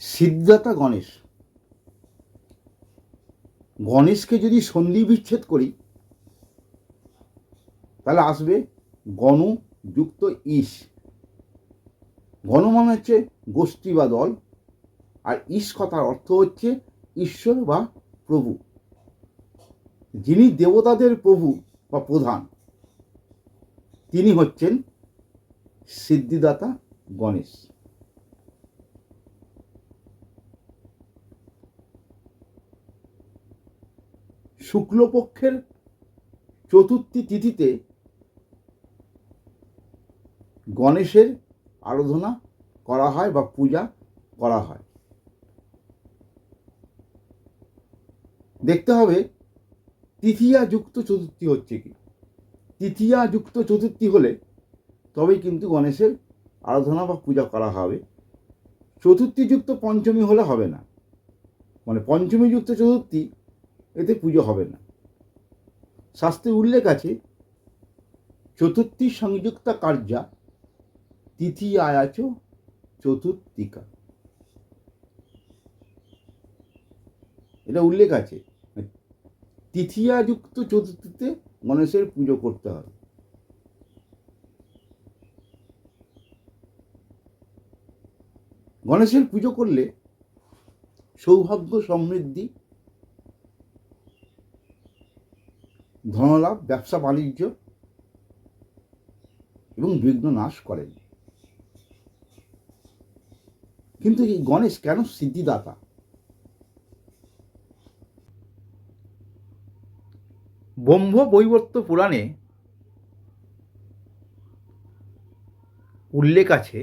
সিদ্ধাতা গণেশ। গণেশকে যদি সন্ধি বিচ্ছেদ করি, তাহলে আসবে গণ যুক্ত ইস। গণ মানে হচ্ছে গোষ্ঠী বা দল, আর ইস কথার অর্থ হচ্ছে ঈশ্বর বা প্রভু। যিনি দেবতাদের প্রভু বা প্রধান, তিনি হচ্ছেন সিদ্ধিদাতা গণেশ। শুক্লপক্ষের চতুর্থী তিথিতে গণেশের আরাধনা করা হয় বা পূজা করা হয়। দেখতে হবে তৃতীয়া যুক্ত চতুর্থী হচ্ছে কি? তৃতীয়া যুক্ত চতুর্থী হলে তবেই কিন্তু গণেশের আরাধনা বা পূজা করা হবে। চতুর্থী যুক্ত পঞ্চমী হলে হবে না। মানে পঞ্চমী যুক্ত চতুর্থী এতে পুজো হবে না। শাস্ত্রে উল্লেখ আছে চতুর্থী সংযুক্তা কার্যা, তিথি আয়াচ চতুর্থিকা। এটা উল্লেখ আছে তৃতীয়া যুক্ত চতুর্থীতে গণেশের পুজো করতে হবে। গণেশের পুজো করলে সৌভাগ্য সমৃদ্ধি ধনলাভ, ব্যবসা, বাণিজ্য এবং বিঘ্ন নাশ করেন। কিন্তু এই গণেশ কেন সিদ্ধিদাতা? ব্রহ্ম বৈবর্ত পুরাণে উল্লেখ আছে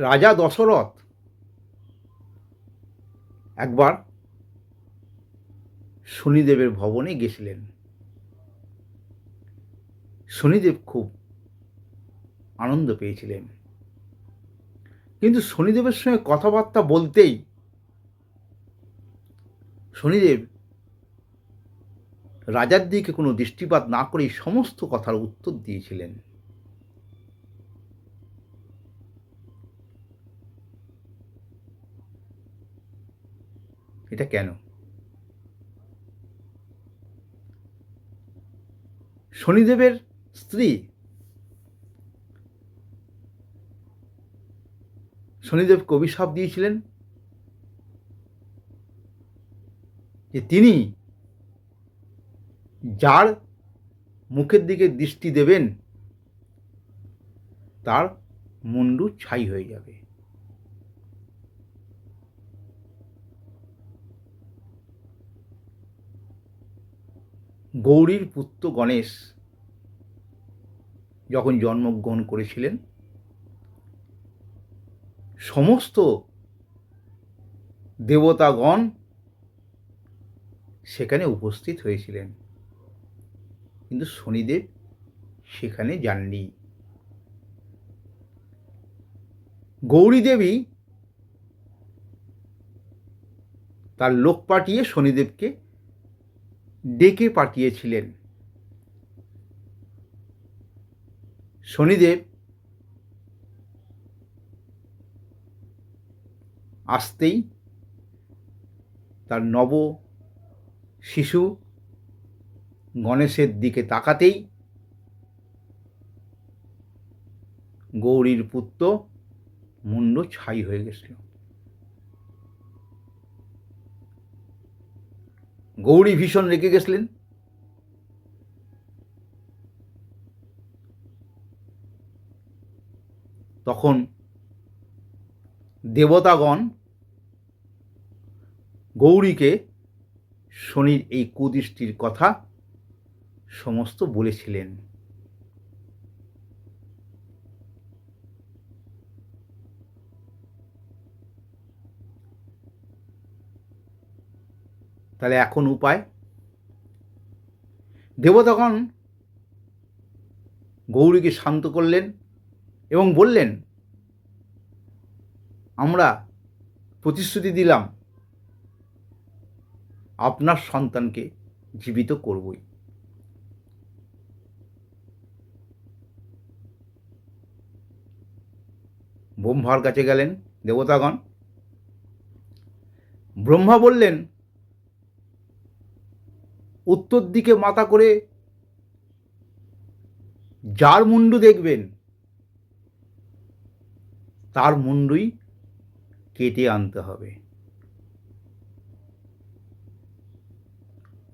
রাজা দশরথ একবার শনিদেবের ভবনে গেছিলেন। শনিদেব খুব আনন্দ পেয়েছিলেন। কিন্তু শনিদেবের সঙ্গে কথাবার্তা বলতেই শনিদেব রাজার দিকে কোনো দৃষ্টিপাত না করেই সমস্ত কথার উত্তর দিয়েছিলেন। এটা কেন? শনিদেবের স্ত্রী। শনিদেব কবিশাপ দিয়েছিলেন। যে তিনি যার মুখের দিকে দৃষ্টি দেবেন, তার মুন্ডু ছাই হয়ে যাবে। গৌরীর পুত্র গণেশ যখন জন্মগ্রহণ করেছিলেন, সমস্ত দেবতাগণ সেখানে উপস্থিত হয়েছিলেন। কিন্তু শনিদেব সেখানে যাননি। গৌরী দেবী তার লোক পাঠিয়ে শনিদেবকে ডেকে পাঠিয়েছিলেন। শনিদেব আসতেই তার নব শিশু গণেশের দিকে তাকাতেই গৌরীর পুত্র মুন্ড ছাই হয়ে গেছিল। গৌরী ভীষণ রেগে গেছিলেন। তখন দেবতাগণ গৌরীকে শনির এই কুদৃষ্টির কথা সমস্ত বলেছিলেন। তাহলে এখন উপায়? দেবতাগণ গৌরীকে শান্ত করলেন এবং বললেন, আমরা প্রতিশ্রুতি দিলাম, আপনার সন্তানকে জীবিত করবই। ব্রহ্মার কাছে গেলেন দেবতাগণ। ব্রহ্মা বললেন উত্তর দিকে মাথা করে যার মুন্ডু দেখবেন, তার মুন্ডুই কেটে আনতে হবে।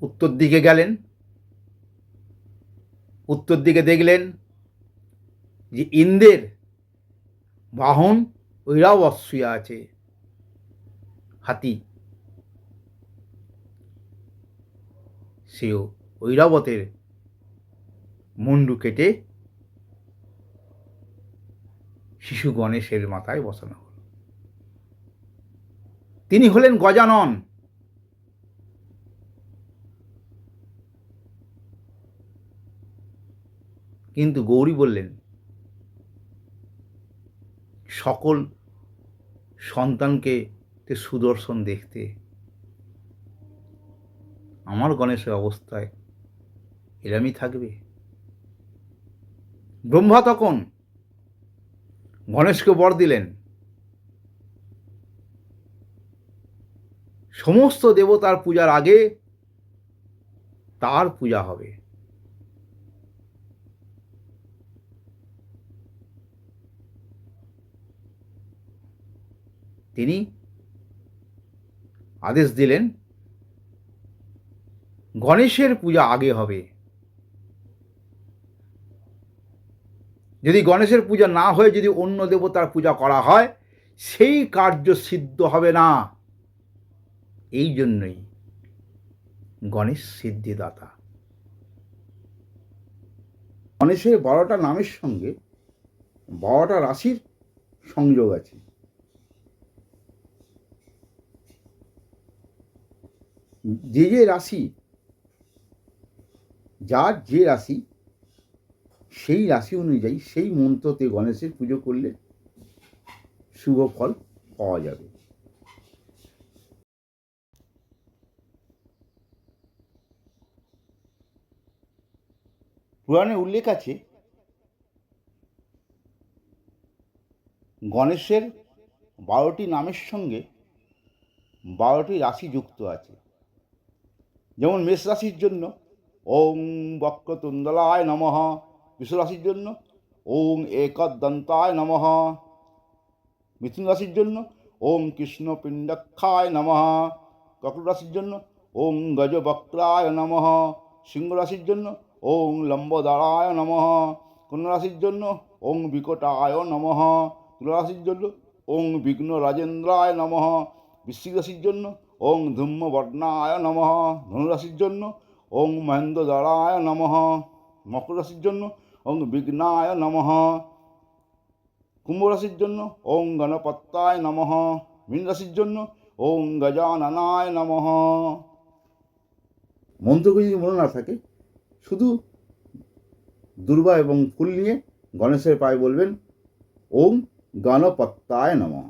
উত্তর দিকে গেলেন, উত্তর দিকে দেখলেন যে ইন্দ্রের বাহন ওইরাও অশ্রুয়া আছে, হাতি। সেও ঐরাবতের মুন্ডু কেটে শিশু গণেশের মাথায় বসানো হল। তিনি হলেন গজানন। কিন্তু গৌরী বললেন, সকল সন্তানকে সুদর্শন দেখতে আমার গণেশের অবস্থায় এরামই থাকবে? ব্রহ্মা তখন গণেশকে বর দিলেন। সমস্ত দেবতার পূজার আগে তার পূজা হবে। তিনি আদেশ দিলেন গণেশের পূজা আগে হবে। যদি গণেশের পূজা না হয়ে, যদি অন্য দেবতার পূজা করা হয়, সেই কার্য সিদ্ধ হবে না। এই জন্যই গণেশ সিদ্ধিদাতা। গণেশের বারোটা নামের সঙ্গে বারোটা রাশির সংযোগ আছে। যে যে রাশি যার যে রাশি, সেই রাশি অনুযায়ী সেই মন্ত্রতে গণেশের পুজো করলে শুভ ফল পাওয়া যাবে। পুরাণে উল্লেখ আছে, গণেশের বারোটি নামের সঙ্গে বারোটি রাশি যুক্ত আছে। যেমন মেষ রাশির জন্য ওং বক্রতুন্দলায় নমঃ। বৃষ রাশির জন্য ওং একদন্তায় নমঃ। মিথুন রাশির জন্য ওম কৃষ্ণপিণ্ডক্ষায় নমঃ। কর্কট রাশির জন্য ওং গজবক্রায় নমঃ। সিংহ রাশির জন্য ওং লম্বদারায় নমঃ। কন্যা জন্য ওং বিকটায় নমঃ। তুলা রাশির জন্য ওং বিঘ্ন রাজেন্দ্রায় নমঃ। বৃশ্চিক রাশির জন্য ওং ধূম্রবর্ণায় নমঃ। ধনুরাশির জন্য ওং মহেন্দ্রদারায় নমঃ। মকর রাশির জন্য ওং বিঘ্নায় নমঃ। কুম্ভ রাশির জন্য ওং গণপত্তায় নমঃ। মীন রাশির জন্য ওং গজাননায় নমঃ। মন্ত্রগুলি যদি মনে না থাকে, শুধু দুর্বা এবং ফুল নিয়ে গণেশের পায়ে বলবেন ওম গণপত্তায় নমঃ।